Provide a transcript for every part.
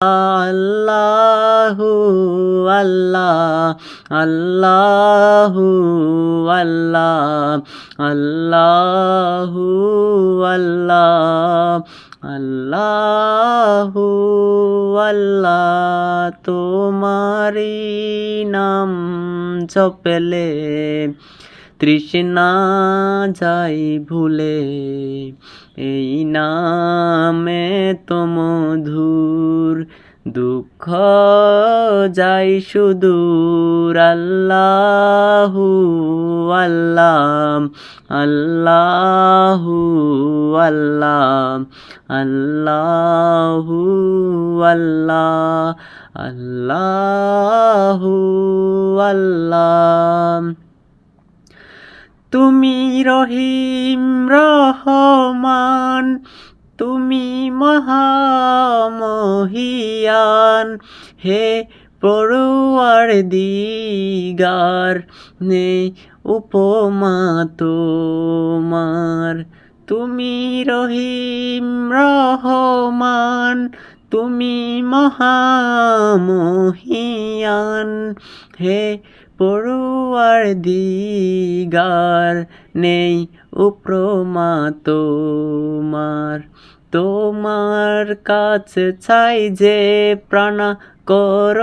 আল্লাহু আল্লাহ আল্লাহু আল্লাহ আল্লাহু আল্লাহ আল্লাহু আল্লাহ তোমারি নাম জপলে। তৃষ্ণা যাই ভুলে, এই নামে তো মধুর দুঃখ যাই সুদূর। আল্লাহু আল্লাহ আল্লাহু আল্লাহ আল্লাহু আল্লাহ আল্লাহু আল্লাহ তুমি রহিম রহমান, তুমি মহামহিয়ান। হে পড়ুয়ার দিগার, নে উপমা তোমার। তুমি রহিম রহমান, তুমি মহামহিয়ান। হে পড়ুয়ার দিগার নেই উপ্রমা তোমার। তোমার কাছে চাই যে প্রাণা কর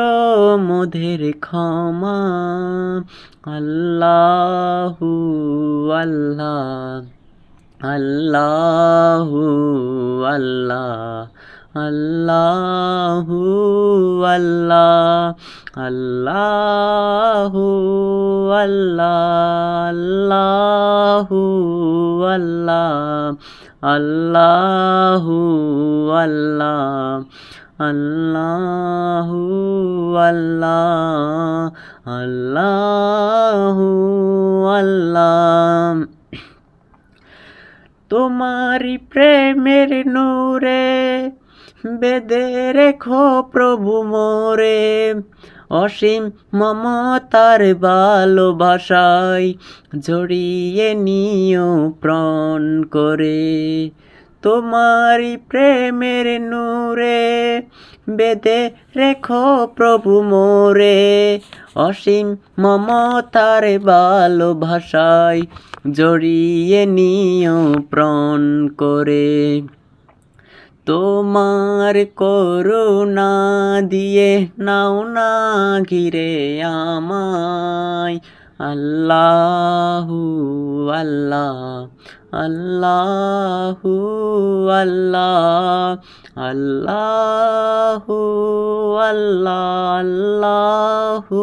মোদের ক্ষমা। আল্লাহু আল্লাহ আল্লাহু আল্লাহ। আল্লাহু আল্লাহ আল্লাহু আল্লাহ আল্লাহু আল্লাহ আল্লাহু আল্লাহ আল্লাহু আল্লাহ আল্লাহু আল্লাহ তোমারি প্রেমের নূরে বেদে রেখো প্রভু মোরে। অসীম মমতার ভালোবাসায় জড়িয়ে নিও প্রণ করে। তোমারি প্রেমের নূরে বেদে রেখো প্রভু মোরে। অসীম মমতার ভালোবাসায় জড়িয়ে নিও প্রণ করে। তোমার করুণা দিয়ে নাও না ঘিরে আমায়। আল্লাহু আল্লাহ আল্লাহু আল্লাহ আল্লাহু আল্লাহ আল্লাহু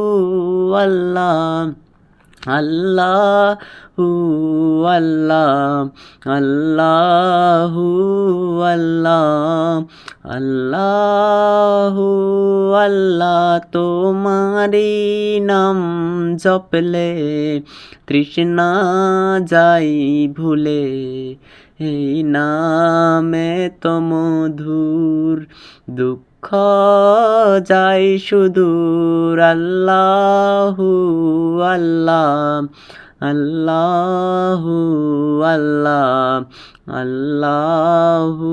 আল্লাহ। আল্লাহু আল্লাহ আল্লাহু আল্লাহ আল্লাহু আল্লাহ তোমারি নাম জপলে, তৃষ্ণা যাই ভুলে, এই নামে তো মধুর দুঃখ যাই সুদূর আল্লাহু আল্লাহ আল্লাহু আল্লাহ আল্লাহু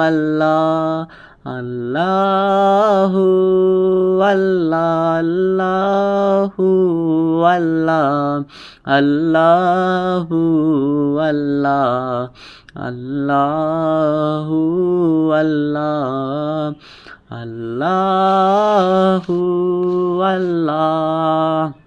আল্লাহ আল্লাহু আল্লাহ আল্লাহু আল্লাহ আল্লাহু আল্লাহ আল্লাহু আল্লাহ الله الله